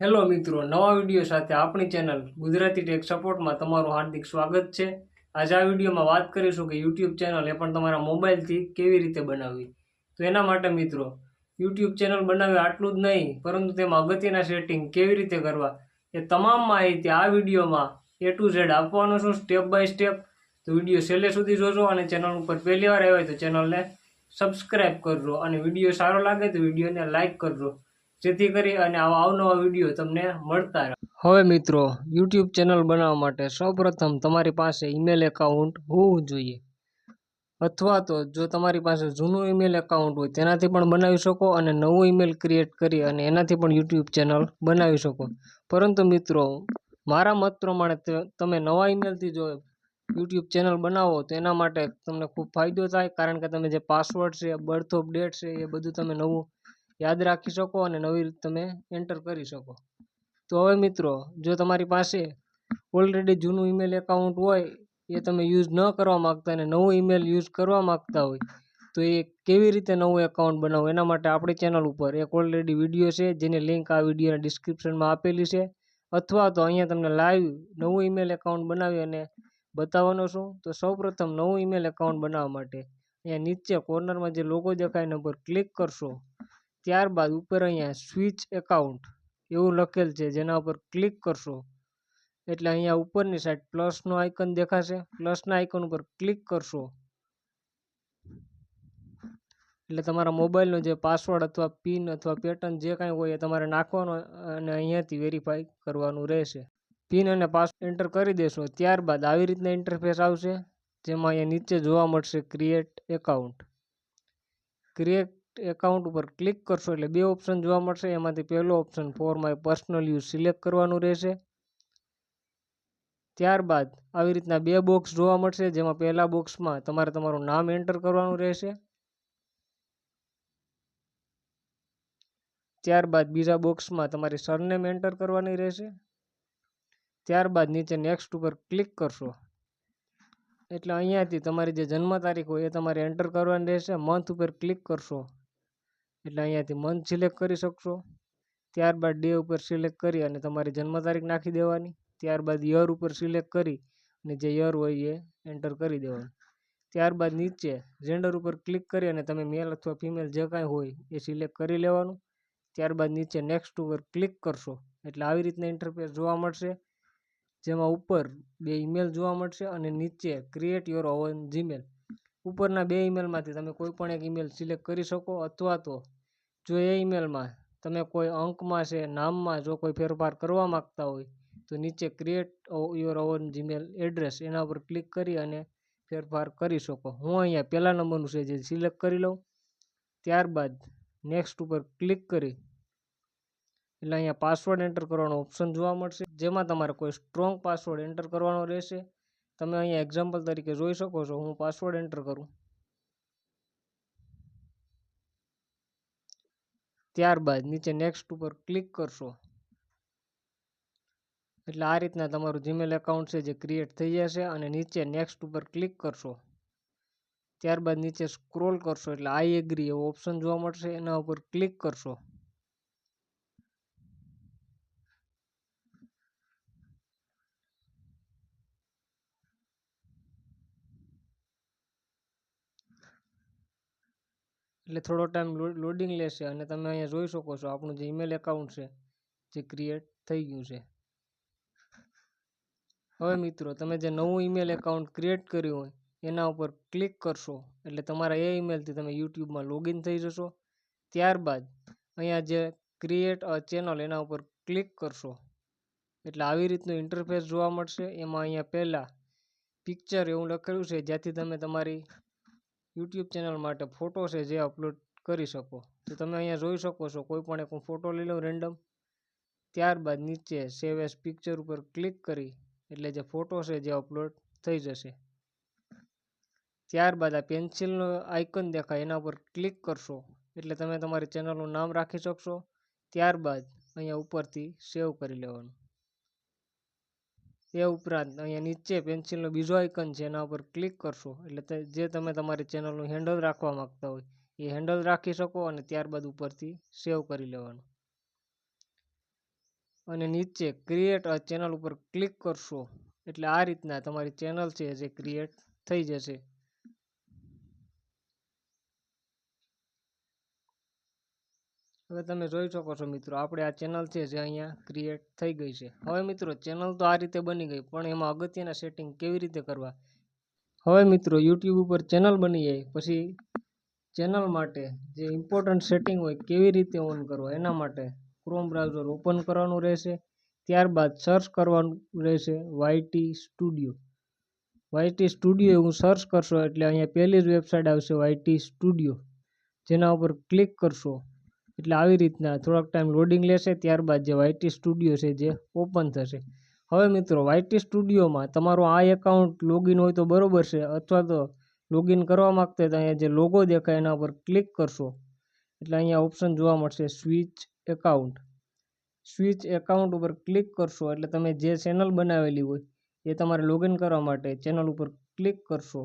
Hello મિત્રો, નવા video સાથે આપણી ચેનલ ગુજરાતી ટેક સપોર્ટમાં તમારું હાર્દિક સ્વાગત છે. આજે આ વિડીયોમાં વાત કરીશું કે યુટ્યુબ ચેનલ એ પણ તમારા મોબાઈલથી કેવી રીતે બનાવવી. તો એના માટે મિત્રો, યુટ્યુબ ચેનલ બનાવવી આટલું જ નહીં, પરંતુ તેમાં અગત્યના સેટિંગ કેવી રીતે કરવા એ તમામ માહિતી આ વિડીયોમાં એ ટુ ઝેડ આપવાનો છું સ્ટેપ બાય સ્ટેપ તો વીડિયો છેલ્લે સુધી જોજો અને ચેનલ ઉપર પહેલી વાર આવ્યા તો ચેનલને સબસ્ક્રાઇબ કરજો અને વીડિયો સારો લાગે તો વિડીયોને લાઇક કરજો. જેથી કરી અને આવા અવનવા વીડિયો તમને મળતા રહે. હવે મિત્રો, યુટ્યુબ ચેનલ બનાવવા માટે સૌપ્રથમ તમારી પાસે ઈમેલ એકાઉન્ટ હોવું જોઈએ. અથવા તો જો તમારી પાસે જૂનું ઈમેલ એકાઉન્ટ હોય, તેનાથી પણ બનાવી શકો અને નવું ઈમેલ ક્રિએટ કરી અને એનાથી પણ યુટ્યુબ ચેનલ બનાવી શકો. પરંતુ મિત્રો, મારા મત પ્રમાણે તમે નવા ઈમેલથી જો યુટ્યુબ ચેનલ બનાવો, તો એના માટે તમને ખૂબ ફાયદો થાય, કારણ કે તમે જે પાસવર્ડ છે બર્થ ઓફ ડેટ છે, એ બધું તમે નવું યાદ રાખી શકો અને નવી રીત તમે એન્ટર કરી શકો. તો હવે મિત્રો, જો તમારી પાસે ઓલરેડી જૂનું ઈમેલ એકાઉન્ટ હોય, એ તમે યુઝ ન કરવા માગતા અને નવું ઈમેલ યુઝ કરવા માગતા હોય, તો એ કેવી રીતે નવું એકાઉન્ટ બનાવવું? એના માટે આપણી ચેનલ ઉપર એક ઓલરેડી વીડિયો છે, જેની લિંક આ વિડીયોના ડિસ્ક્રિપ્શનમાં આપેલી છે. અથવા તો અહીંયા તમને લાઈવ નવું ઈમેલ એકાઉન્ટ બનાવી અને બતાવવાનો છું. તો સૌપ્રથમ નવું ઈમેલ એકાઉન્ટ બનાવવા માટે અહીંયા નીચે કોર્નરમાં જે લોગો દેખાય એના પર ક્લિક કરશો. ત્યારબાદ ઉપર અહીંયા સ્વિચ એકાઉન્ટ એવું લખેલ છે, જેના ઉપર ક્લિક કરશો. એટલે અહીંયા ઉપરની સાઈડ પ્લસનો આઇકન દેખાશે. પ્લસના આઇકન ઉપર ક્લિક કરશો. એટલે તમારા મોબાઈલનો જે પાસવર્ડ અથવા પિન અથવા પેટર્ન જે કાંઈ હોય એ તમારે નાખવાનો અને અહીંયાથી વેરીફાઈ કરવાનું રહેશે. પિન અને પાસવર્ડ એન્ટર કરી દેશો. ત્યારબાદ આવી રીતના ઇન્ટરફેસ આવશે, જેમાં અહીંયા નીચે જોવા મળશે ક્રિએટ એકાઉન્ટ ક્રિએટ એકાઉન્ટ ઉપર ક્લિક કરશો એટલે બે ઓપ્શન જોવા મળશે. એમાંથી પહેલો option for my personal use select કરવાનું રહેશે. ત્યારબાદ આવી રીતના બે બોક્સ જોવા મળશે, જેમાં પહેલા બોક્સમાં તમારે તમારું નામ એન્ટર કરવાનું રહેશે. ત્યારબાદ બીજા બોક્સમાં તમારી સરનેમ એન્ટર કરવાની રહેશે. ત્યારબાદ નીચે નેક્સ્ટ ઉપર ક્લિક કરશો. એટલે અહીંયાથી તમારી જે જન્મ તારીખ હોય એ તમારે એન્ટર કરવાની રહેશે. મંથ ઉપર ક્લિક કરશો. એટલે અહીંયાથી મંથ સિલેક્ટ કરી શકશો. ત્યારબાદ ડે ઉપર સિલેક્ટ કરી અને તમારી જન્મ તારીખ નાખી દેવાની. ત્યારબાદ યર ઉપર સિલેક્ટ કરી અને જે યર હોય એ એન્ટર કરી દેવાનું. ત્યારબાદ નીચે જેન્ડર ઉપર ક્લિક કરી અને તમે મેલ અથવા ફિમેલ જે કાંઈ હોય એ સિલેક્ટ કરી લેવાનું. ત્યારબાદ નીચે નેક્સ્ટ ઉપર ક્લિક કરશો એટલે આવી રીતના ઇન્ટરફેસ જોવા મળશે. જેમાં ઉપર બે ઈમેલ જોવા મળશે અને નીચે ક્રિએટ યોર ઓવન જીમેલ ઉપરના બે ઈમેલમાંથી તમે કોઈ પણ એક ઈમેલ સિલેક્ટ કરી શકો અથવા તો જો એ ઈમેલમાં તમે કોઈ અંકમાં છે, નામમાં જો કોઈ ફેરફાર કરવા માગતા હોય, તો નીચે create your own Gmail address એના ઉપર ક્લિક કરી અને ફેરફાર કરી શકો. હું અહીંયા પહેલા નંબરનું છે જે સિલેક્ટ કરી લઉં. ત્યારબાદ નેક્સ્ટ ઉપર ક્લિક કરી એટલે અહીંયા પાસવર્ડ એન્ટર કરવાનો ઓપ્શન જોવા મળશે. જેમાં તમારે કોઈ સ્ટ્રોંગ પાસવર્ડ એન્ટર કરવાનો રહેશે. તમે અહીંયા એક્ઝામ્પલ તરીકે જોઈ શકો છો. હું પાસવર્ડ એન્ટર કરું. ત્યારબાદ નીચે નેક્સ્ટ ઉપર ક્લિક કરશો. એટલે આ રીતના તમારું જીમેલ એકાઉન્ટ છે જે ક્રિએટ થઈ જશે અને નીચે નેક્સ્ટ ઉપર ક્લિક કરશો. ત્યારબાદ નીચે સ્ક્રોલ કરશો એટલે આઈ એગ્રી એવો ઓપ્શન જોવા મળશે. એના ઉપર ક્લિક કરશો. એટલે થોડો ટાઈમ લોડિંગ લેશે અને તમે અહીંયા જોઈ શકો છો આપણું જે ઈમેલ એકાઉન્ટ છે, જે ક્રિએટ થઈ ગયું છે. હવે મિત્રો, તમે જે નવું ઈમેલ એકાઉન્ટ ક્રિએટ કર્યું હોય, એના ઉપર ક્લિક કરશો. એટલે તમારા એ ઈમેલથી તમે યુટ્યુબમાં લોગિન થઈ જશો. ત્યારબાદ અહીંયા જે ક્રિએટ અ ચેનલ એના ઉપર ક્લિક કરશો. એટલે આવી રીતનું ઇન્ટરફેસ જોવા મળશે. એમાં અહીંયા પહેલાં પિક્ચર એવું લખેલું છે, જ્યાંથી તમે તમારી યુટ્યુબ ચેનલ માટે ફોટો છે જે અપલોડ કરી શકો. તો તમે અહીંયા જોઈ શકો છો, કોઈ પણ એક હું ફોટો લઈ લઉં રેન્ડમ. ત્યારબાદ નીચે સેવ એસ પિક્ચર ઉપર ક્લિક કરી, એટલે જે ફોટો છે જે અપલોડ થઈ જશે. ત્યારબાદ આ પેન્સિલનો આઇકન દેખાય, એના ઉપર ક્લિક કરશો, એટલે તમે તમારી ચેનલનું નામ રાખી શકશો. ત્યારબાદ અહીંયા ઉપરથી સેવ કરી લેવાનું. એ ઉપરાંત અહીંયા નીચે પેન્સિલનો બીજો આઇકન છે, એના ઉપર ક્લિક કરશો. એટલે જે તમે તમારી ચેનલનું હેન્ડલ રાખવા માંગતા હોય, એ હેન્ડલ રાખી શકો અને ત્યારબાદ ઉપરથી સેવ કરી લેવાનું. અને નીચે ક્રિએટ અ ચેનલ ઉપર ક્લિક કરશો, એટલે આ રીતના તમારી ચેનલ છે, જે ક્રિએટ થઈ જશે. હવે તમે જોઈ શકો છો મિત્રો, આપણે આ ચેનલ છે જે અહીંયા ક્રિએટ થઈ ગઈ છે. હવે મિત્રો ચેનલ તો આ રીતે બની ગઈ, પણ એમાં અગત્યના સેટિંગ કેવી રીતે કરવા? હવે મિત્રો યુટ્યુબ ઉપર ચેનલ બની જાય, પછી ચેનલ માટે જે ઇમ્પોર્ટન્ટ સેટિંગ હોય, કેવી રીતે ઓન કરવા, એના માટે ક્રોમ બ્રાઉઝર ઓપન કરવાનું રહેશે, ત્યારબાદ સર્ચ કરવાનું રહેશે વાયટી સ્ટુડિયો વાયટી સ્ટુડિયો એવું સર્ચ કરશો એટલે અહીંયા પહેલી જ વેબસાઇટ આવશે વાયટી સ્ટુડિયો જેના ઉપર ક્લિક કરશો એટલે આવી રીતના થોડાક ટાઈમ લોડિંગ લેશે, ત્યારબાદ જે વાયટી સ્ટુડિયો છે જે ઓપન થશે. હવે મિત્રો વાયટી સ્ટુડિયોમાં તમારું આ એકાઉન્ટ લોગિન હોય તો બરોબર છે, અથવા તો લોગિન કરવા માગતા હોય તો અહીંયા જે લોગો દેખાય એના ઉપર ક્લિક કરશો. એટલે અહીંયા ઓપ્શન જોવા મળશે સ્વિચ એકાઉન્ટ સ્વિચ એકાઉન્ટ ઉપર ક્લિક કરશો, એટલે તમે જે ચેનલ બનાવેલી હોય એ તમારે લોગિન કરવા માટે ચેનલ ઉપર ક્લિક કરશો.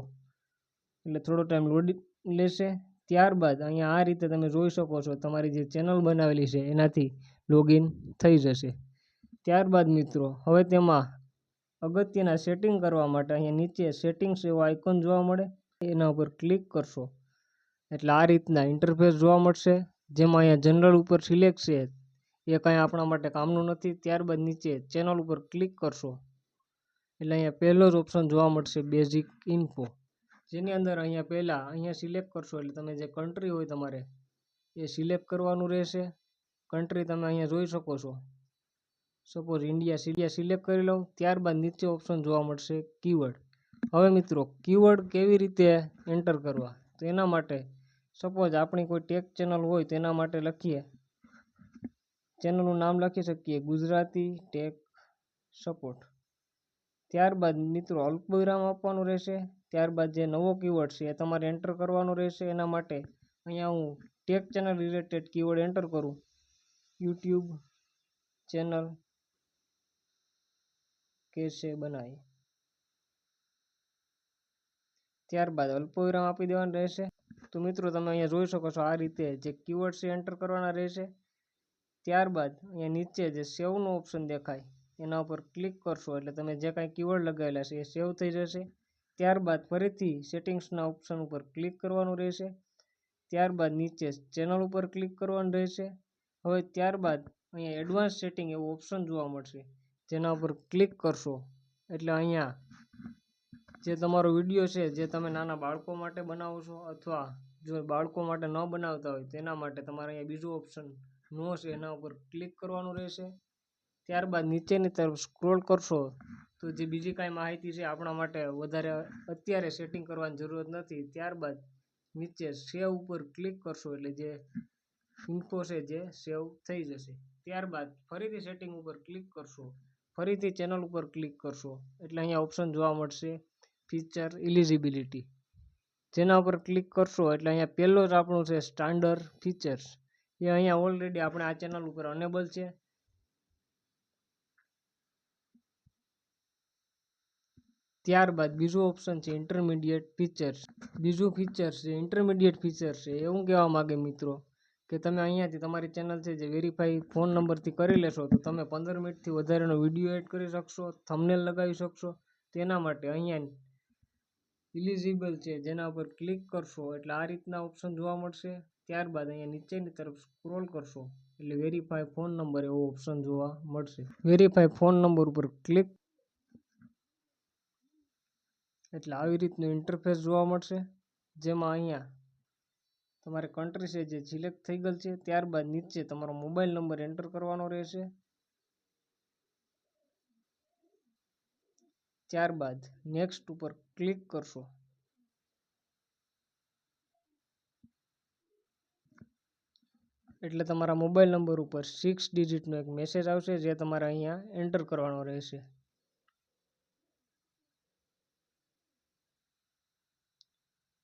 એટલે થોડો ટાઈમ લોડિંગ લેશે ત્યારબાદ અહીંયા આ રીતે તમે જોઈ શકો છો, તમારી જે ચેનલ બનાવેલી છે, એનાથી લોગિન થઈ જશે. ત્યારબાદ મિત્રો, હવે તેમાં અગત્યના સેટિંગ કરવા માટે અહીંયા નીચે સેટિંગ્સ એવો આઇકોન જોવા મળે, એના ઉપર ક્લિક કરશો. એટલે આ રીતના ઇન્ટરફેસ જોવા મળશે, જેમાં અહીંયા જનરલ ઉપર સિલેક્ટ છે, એ કાંઈ આપણા માટે કામનું નથી. ત્યારબાદ નીચે ચેનલ ઉપર ક્લિક કરશો. એટલે અહીંયા પહેલો જ ઓપ્શન જોવા મળશે બેઝિક ઇન્ફો જેની અંદર અહીંયા પહેલાં, અહીંયા સિલેક્ટ કરશો એટલે તમે જે કન્ટ્રી હોય તમારે, એ સિલેક્ટ કરવાનું રહેશે. કન્ટ્રી તમે અહીંયા જોઈ શકો છો. સપોઝ ઇન્ડિયા ઇન્ડિયા સિલેક્ટ કરી લઉં, ત્યારબાદ નીચે ઓપ્શન જોવા મળશે કીવર્ડ હવે મિત્રો કીવર્ડ કેવી રીતે એન્ટર કરવા? તો એના માટે સપોઝ આપણી કોઈ ટેક ચેનલ હોય તો એના માટે લખીએ. ચેનલનું નામ લખી શકીએ, ગુજરાતી ટેક સપોર્ટ ત્યારબાદ મિત્રો અલ્પવિરામ આપવાનું રહેશે. ત્યારબાદ જે નવો કીવર્ડ છે એ તમારે એન્ટર કરવાનો રહેશે. એના માટે અહીંયા હું tech channel related keyword enter કરું. યુટ્યુબ ચેનલ કેસે બનાવી ત્યારબાદ અલ્પવિરામ આપી દેવાનું રહેશે. તો મિત્રો તમે અહીંયા જોઈ શકો છો આ રીતે જે કીવર્ડ છે એન્ટર કરવાના રહેશે. ત્યારબાદ અહીંયા નીચે જે સેવનો ઓપ્શન દેખાય. એના ઉપર ક્લિક કરશો એટલે તમે જે કાંઈ કીવર્ડ લગાવેલા છે એ સેવ થઈ જશે. ત્યારબાદ ફરીથી સેટિંગ્સના ઓપ્શન ઉપર ક્લિક કરવાનું રહેશે. ત્યારબાદ નીચે ચેનલ ઉપર ક્લિક કરવાનું રહેશે. હવે ત્યારબાદ અહીંયા એડવાન્સ સેટિંગ એવું ઓપ્શન જોવા મળશે. જેના ઉપર ક્લિક કરશો. એટલે અહીંયા જે તમારો વીડિયો છે, જે તમે નાના બાળકો માટે બનાવો છો અથવા જો બાળકો માટે ન બનાવતા હોય, તેના માટે તમારે અહીંયા બીજું ઓપ્શન નો છે, એના ઉપર ક્લિક કરવાનું રહેશે. ત્યારબાદ નીચેની તરફ સ્ક્રોલ કરશો, તો જે બીજી કાંઈ માહિતી છે આપણા માટે વધારે અત્યારે સેટિંગ કરવાની જરૂરત નથી. ત્યારબાદ નીચે સેવ ઉપર ક્લિક કરશો એટલે જે ઇન્ફો છે જે સેવ થઈ જશે. ત્યારબાદ ફરીથી સેટિંગ ઉપર ક્લિક કરશો, ફરીથી ચેનલ ઉપર ક્લિક કરશો, એટલે અહીંયા ઓપ્શન જોવા મળશે ફીચર ઇલિજિબિલિટી જેના ઉપર ક્લિક કરશો એટલે અહીંયા પહેલો જ આપણું છે સ્ટાન્ડર્ડ ફીચર્સ એ અહીંયા ઓલરેડી આપણે આ ચેનલ ઉપર અનેબલ છે. ત્યારબાદ બીજું ઓપ્શન છે ઇન્ટરમીડિયેટ ફીચર્સ બીજું ફીચર છે ઇન્ટરમીડિયેટ ફીચર છે. એવું કહેવા માગે મિત્રો કે તમે અહીંયાથી તમારી ચેનલ છે જે વેરીફાઈ ફોન નંબરથી કરી લેશો તો તમે પંદર મિનિટથી વધારેનો વીડિયો એડ કરી શકશો થંબનેલ લગાવી શકશો. તેના માટે અહીંયા ઇલિજિબલ છે જેના ઉપર ક્લિક કરશો એટલે આ રીતના ઓપ્શન જોવા મળશે. ત્યારબાદ અહીંયા નીચેની તરફ સ્ક્રોલ કરશો એટલે વેરીફાઈ ફોન નંબર એવો ઓપ્શન જોવા મળશે. વેરીફાઈ ફોન નંબર ઉપર ક્લિક એટલે આવી રીતનું ઇન્ટરફેસ જોવા મળશે. જેમાં અહીંયા તમારે કન્ટ્રી છે જે સિલેક્ટ થઈ ગયેલ છે, ત્યારબાદ નીચે તમારો મોબાઈલ નંબર એન્ટર કરવાનો રહેશે. ત્યારબાદ નેક્સ્ટ ઉપર ક્લિક કરશો. એટલે તમારા મોબાઈલ નંબર ઉપર સિક્સ ડિજિટનો એક મેસેજ આવશે, જે તમારે અહીંયા એન્ટર કરવાનો રહેશે.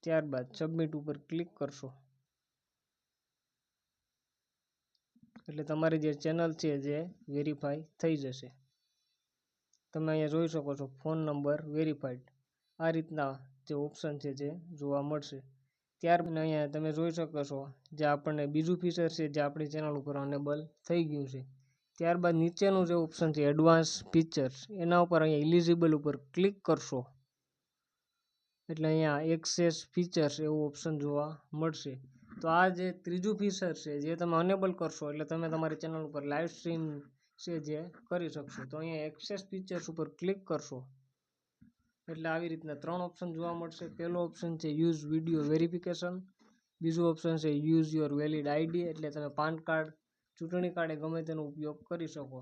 ત્યારબાદ સબમિટ ઉપર ક્લિક કરશો. એટલે તમારી જે ચેનલ છે જે વેરીફાઈ થઈ જશે. તમે અહીંયા જોઈ શકો છો ફોન નંબર વેરીફાઈડ આ રીતના જે ઓપ્શન છે જે જોવા મળશે. ત્યાર અહીંયા તમે જોઈ શકો છો જે આપણને બીજું ફીચર છે જે આપણી ચેનલ ઉપર અનેબલ થઈ ગયું છે. ત્યારબાદ નીચેનું જે ઓપ્શન છે એડવાન્સ ફીચર્સ એના ઉપર અહીંયા ઇલિજિબલ ઉપર ક્લિક કરશો. એટલે અહીંયા એક્સેસ ફીચર્સ એવું ઓપ્શન જોવા મળશે. તો આ જે ત્રીજું ફીચર છે, જે તમે અનેબલ કરશો, એટલે તમે તમારી ચેનલ ઉપર લાઈવ સ્ટ્રીમ છે જે કરી શકશો. તો અહીંયા એક્સેસ ફીચર્સ ઉપર ક્લિક કરશો. એટલે આવી રીતના ત્રણ ઓપ્શન જોવા મળશે. પહેલો ઓપ્શન છે યુઝ વીડિયો વેરિફિકેશન બીજું ઓપ્શન છે યુઝ યોર વેલિડ આઈડી એટલે તમે પાન કાર્ડ, ચૂંટણી કાર્ડે ગમે તેનો ઉપયોગ કરી શકો.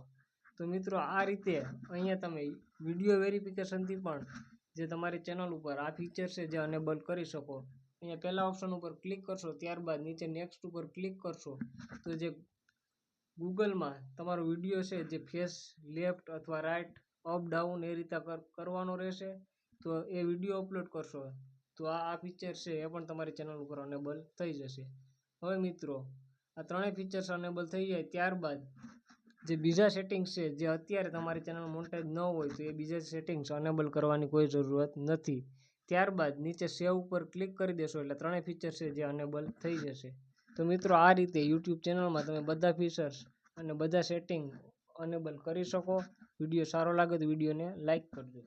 તો મિત્રો, આ રીતે અહીંયા તમે વીડિયો વેરિફિકેશનથી પણ જે તમારી ચેનલ ઉપર આ ફીચર છે, જે અનેબલ કરી શકો. અહીંયા પહેલાં ઓપ્શન ઉપર ક્લિક કરશો, ત્યારબાદ નીચે નેક્સ્ટ ઉપર ક્લિક કરશો, તો જે ગૂગલમાં તમારો વીડિયો છે, જે ફેસ લેફ્ટ અથવા રાઇટ અપ ડાઉન એ રીતે કર- કરવાનો રહેશે, તો એ વીડિયો અપલોડ કરશો, તો આ આ ફીચર છે, એ પણ તમારી ચેનલ ઉપર અનેબલ થઈ જશે. હવે મિત્રો, આ ત્રણેય ફીચર્સ અનેબલ થઈ જાય, ત્યારબાદ જે બીજા સેટિંગ્સ છે, જે અત્યારે તમારી ચેનલ મોન્ટેજ ન હોય તો એ બીજા સેટિંગ્સ અનેબલ કરવાની કોઈ જરૂરત નથી. ત્યારબાદ નીચે સેવ ઉપર ક્લિક કરી દેશો, એટલે ત્રણેય ફીચર્સ છે જે અનેબલ થઈ જશે. તો મિત્રો, આ રીતે યુટ્યુબ ચેનલમાં તમે બધા ફીચર્સ અને બધા સેટિંગ અનેબલ કરી શકો. વીડિયો સારો લાગે તો વિડીયોને લાઇક કરજો.